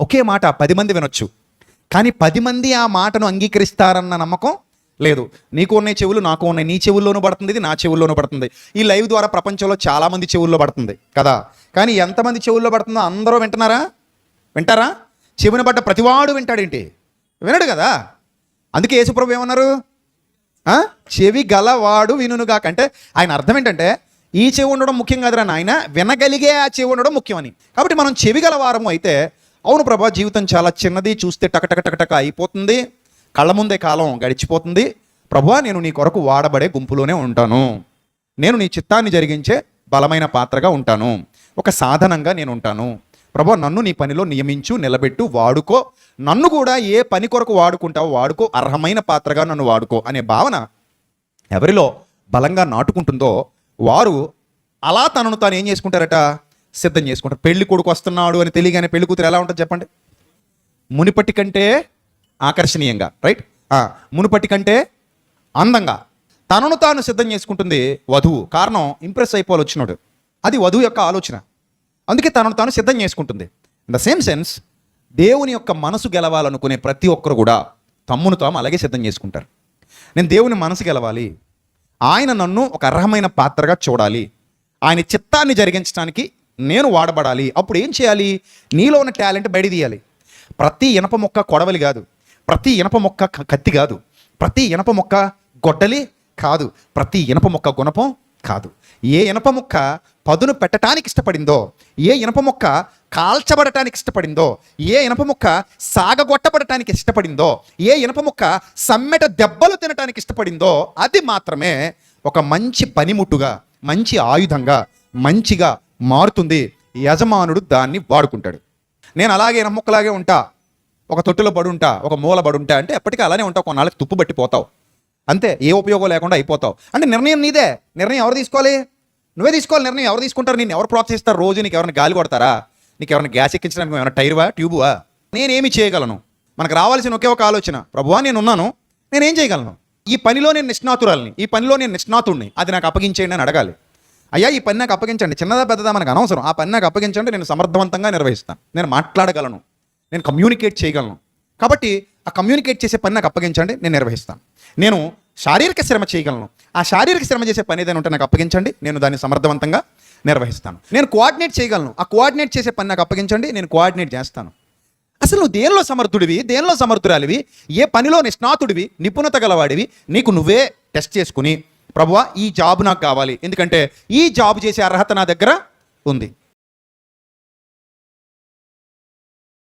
ఒకే మాట పది మంది వినొచ్చు. కానీ పది మంది ఆ మాటను అంగీకరిస్తారన్న నమ్మకం లేదు. నీకు ఉన్నాయి చెవులు నాకు ఉన్నాయి. నీ చెవుల్లోనూ పడుతుంది ఇది నా చెవుల్లోనూ పడుతుంది. ఈ లైవ్ ద్వారా ప్రపంచంలో చాలామంది చెవుల్లో పడుతుంది కదా? కానీ ఎంతమంది చెవుల్లో పడుతుందో అందరూ వింటున్నారా? వింటారా? చెవిన పడ్డ ప్రతివాడు వింటాడేంటి? వినడు కదా? అందుకే యేసుప్రభు ఏమన్నారు? చెవి గలవాడు వినుగాక అంటే ఆయన అర్థం ఏంటంటే ఈ చెవి ఉండడం ముఖ్యం కాదురా నాయన. వినగలిగే ఆ చెవి ఉండడం ముఖ్యమని. కాబట్టి మనం చెవి గలవారము అయితే అవును ప్రభా జీవితం చాలా చిన్నది చూస్తే టకటక టకటక అయిపోతుంది. కళ్ళ ముందే కాలం గడిచిపోతుంది. ప్రభా నేను నీ కొరకు వాడబడే గుంపులోనే ఉంటాను. నేను నీ చిత్తాన్ని జరిగించే బలమైన పాత్రగా ఉంటాను. ఒక సాధనంగా నేను ఉంటాను. ప్రభా నన్ను నీ పనిలో నియమించు నిలబెట్టు వాడుకో. నన్ను కూడా ఏ పని కొరకు వాడుకుంటావో వాడుకో. అర్హమైన పాత్రగా నన్ను వాడుకో అనే భావన ఎవరిలో బలంగా నాటుకుంటుందో వారు అలా తనను తాను ఏం చేసుకుంటారట? సిద్ధం చేసుకుంటారు. పెళ్ళి కొడుకు వస్తున్నాడు అని తెలియగానే పెళ్ళి కూతురు ఎలా ఉంటుంది చెప్పండి? మునిపటి కంటే ఆకర్షణీయంగా రైట్ మునుపటి కంటే అందంగా. తనను తాను సిద్ధం చేసుకుంటుంది వధువు. కారణం ఇంప్రెస్ అయిపోవాలి వచ్చినాడు. అది వధువు యొక్క ఆలోచన. అందుకే తనను తాను సిద్ధం చేసుకుంటుంది. ఇన్ ద సేమ్ సెన్స్ దేవుని యొక్క మనసు గెలవాలనుకునే ప్రతి ఒక్కరు కూడా తమ్మును తాము అలాగే సిద్ధం చేసుకుంటారు. నేను దేవుని మనసు గెలవాలి. ఆయన నన్ను ఒక అర్హమైన పాత్రగా చూడాలి. ఆయన చిత్తాన్ని జరిగించడానికి నేను వాడబడాలి. అప్పుడు ఏం చేయాలి? నీలో ఉన్న టాలెంట్ బయట తీయాలి. ప్రతి ఇనప మొక్క కొడవలి కాదు. ప్రతి ఇనప మొక్క కత్తి కాదు. ప్రతి ఇనప మొక్క గొడ్డలి కాదు. ప్రతి ఇనప మొక్క గుణపం కాదు. ఏ ఇనప మొక్క పదును పెట్టడానికి ఇష్టపడిందో ఏ ఇనప మొక్క కాల్చబడటానికి ఇష్టపడిందో ఏ ఇనప మొక్క సాగగొట్టబడటానికి ఇష్టపడిందో ఏ ఇనప మొక్క సమ్మెట దెబ్బలు తినటానికి ఇష్టపడిందో అది మాత్రమే ఒక మంచి పనిముట్టుగా మంచి ఆయుధంగా మంచిగా మారుతుంది. యజమానుడు దాన్ని వాడుకుంటాడు. నేను అలాగే నమ్మొక్కలాగే ఉంటా. ఒక తొట్టులో పడుంటా ఒక మూల పడుంటా అంటే ఎప్పటికీ అలానే ఉంటావు. కొన్నాళ్ళకి తుప్పు పట్టిపోతావు. అంతే ఏ ఉపయోగం లేకుండా అయిపోతావు. అంటే నిర్ణయం నీదే. నిర్ణయం ఎవరు తీసుకోవాలి? నువ్వే తీసుకోవాలి నిర్ణయం. ఎవరు తీసుకుంటారు? నేను ఎవరు ప్రోత్సహిస్తారు? రోజు నీకు ఎవరిని గాలి కొడతారా? నీకు ఎవరిని గ్యాస్ ఎక్కించడానికి ఏమైనా టైర్వా? ట్యూబువా? నేనేమి చేయగలను? మనకు రావాల్సిన ఒకే ఒక ఆలోచన. ప్రభువా నేను ఉన్నాను. నేనేం చేయగలను? ఈ పనిలో నేను నిష్ణాతురాలని. ఈ పనిలో నేను నిష్ణాతుడిని అది నాకు అప్పగించేయండి అని అడగాలి. అయ్యా ఈ పని నాకు అప్పగించండి. చిన్నదా పెద్దదా మనకు అనవసరం. ఆ పని నాకు అప్పగించండి నేను సమర్థవంతంగా నిర్వహిస్తాను నేను మాట్లాడగలను. నేను కమ్యూనికేట్ చేయగలను. కాబట్టి ఆ కమ్యూనికేట్ చేసే పని నాకు అప్పగించండి నేను నిర్వహిస్తాను నేను శారీరక శ్రమ చేయగలను. ఆ శారీరక శ్రమ చేసే పని ఏదైనా ఉంటే నాకు అప్పగించండి నేను దాన్ని సమర్థవంతంగా నిర్వహిస్తాను. నేను కోఆర్డినేట్ చేయగలను. ఆ కోఆర్డినేట్ చేసే పని నాకు అప్పగించండి నేను కోఆర్డినేట్ చేస్తాను. అసలు నువ్వు దేనిలో సమర్థుడివి? దేనిలో సమర్థురాలివి? ఏ పనిలో నిష్ణాతుడివి? నిపుణత గలవాడివి? నీకు నువ్వే టెస్ట్ చేసుకుని ప్రభువా ఈ జాబ్ నాకు కావాలి. ఎందుకంటే ఈ జాబ్ చేసే అర్హత నా దగ్గర ఉంది.